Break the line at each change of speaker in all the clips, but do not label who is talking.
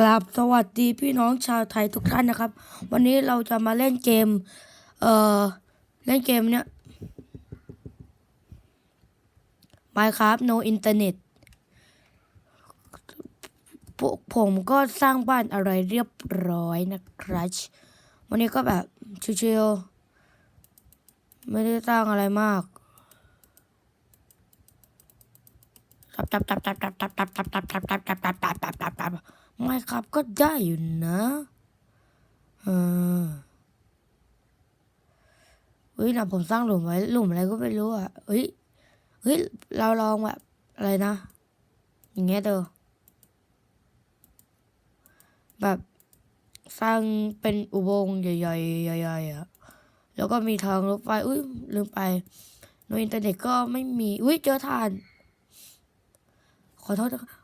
กราบสวัสดีพี่น้องชาวไทยทุกท่านนะครับ วันนี้เราจะมาเล่นเกม เอ่อ เล่นเกมเนี้ย Minecraft No Internet ผมก็สร้างบ้านอะไรเรียบร้อยนะครับวันนี้ก็แบบชิวๆไม่ได้สร้างอะไรมากตับตับตับตับตับตับตับตับตับตับตับตับตับตับตับตับตับ ไม่ครับก็ได้อยู่นะเออเฮ้ยนะผมสร้างหลุมไว้หลุมอะไรก็ไม่รู้อะเฮ้ยเฮ้ยเราลองแบบอะไรนะ อย่างเงี้ยเด้อแบบสร้างเป็นอุโมงค์ใหญ่ๆใหญ่ๆอะแล้วก็มีทางรถไฟอุ้ยลืมไปในอินเทอร์เน็ตก็ไม่มี อุ้ยเจอทาน ขอโทษนะครับ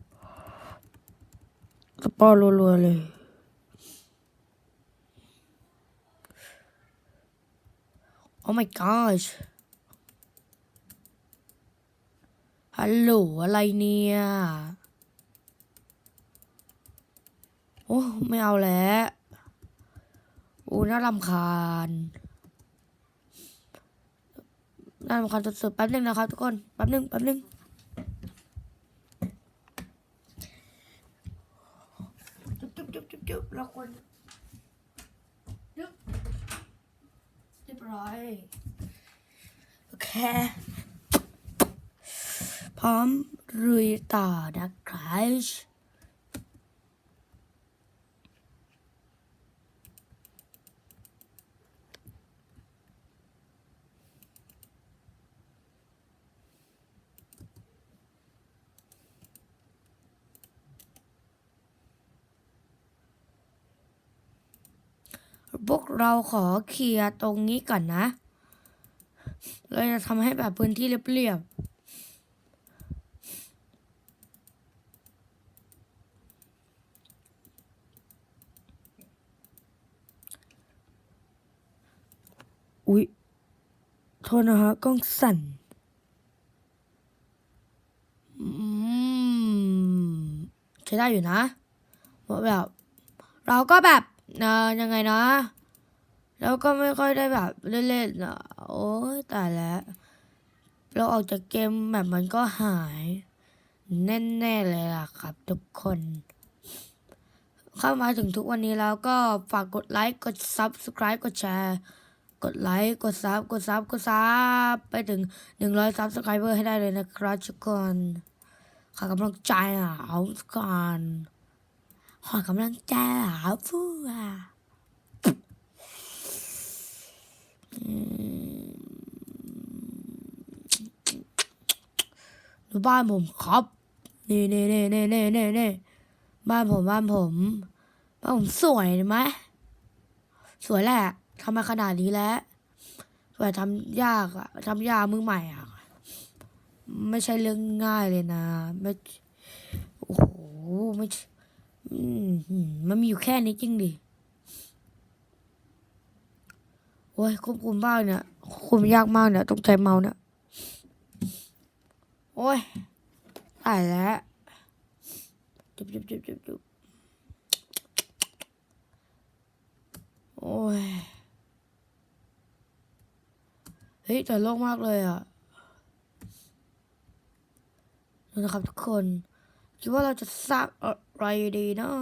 สปอนรัวๆเลยโอ้ my gosh ฮัลโหลอะไรเนี่ยโอ้ไม่เอาแล้วโอ้น่ารำคาญน่ารำคาญสุดๆแป๊บนึงนะครับทุกคนแป๊บนึงแป๊บนึง จุ๊บ จุบแล้วควรจุ๊บเรียบร้อย โอเค พร้อมรุยต่อนะครับ พวกเราขอเคลียร์ตรงนี้ก่อนนะ เราจะทำให้แบบพื้นที่เรียบๆ อุ๊ย โทษนะฮะกล้องสั่นอืมใช้ได้อยู่นะแบบ เราก็แบบ เออยังไงนะ แล้วก็ไม่ค่อยได้แบบเล่นๆอะโอ้ยตายแล้ว เราออกจากเกมแบบมันก็หาย แน่ๆเลยล่ะครับ ทุกคน เข้ามาถึงทุกวันนี้แล้วก็ฝากกดไลค์กด Subscribe กดแชร์กดไลค์กดซับกดซับกดซับไปถึง100 Subscriber ให้ได้เลยนะครับทุกคนขอกำลังใจอะเอาก่อน ขอกำลังใจอะฟูอะดูบ้านผมครับนี่นี่นี่นี่นี่นี่นี่บ้านผมบ้านผมบ้านผมสวยไหมสวยแหละทำมาขนาดนี้แล้วสวยทำยากอะทำยากมือใหม่อะไม่ใช่เรื่องง่ายเลยนะ ไม่ โอ้โห ไม่ มันมีอยู่แค่นี้จริงดิ โอ้ยควบคุมบ้าเนี่ยควบคุมยากมากเนี่ย ต้องใจเมาเนี่ย โอ้ยตายแล้วจุบจุบจุบจุบจุบโอ้ย เฮ้ยแต่โล่งมากเลยอะนะครับทุกคน คิดว่าเราจะสร้างอะไรดีเนาะ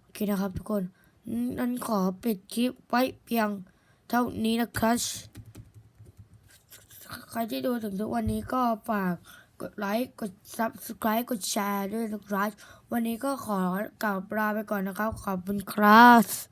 โอเคนะครับทุกคนนั้นขอปิดคลิปไว้เพียงเท่านี้นะครับใครที่ดูถึงทุกวันนี้ก็ฝากกดไลค์กด subscribe กดแชร์ด้วยนะครับ วันนี้ก็ขอกลับลาไปก่อนนะครับ ขอบคุณครับ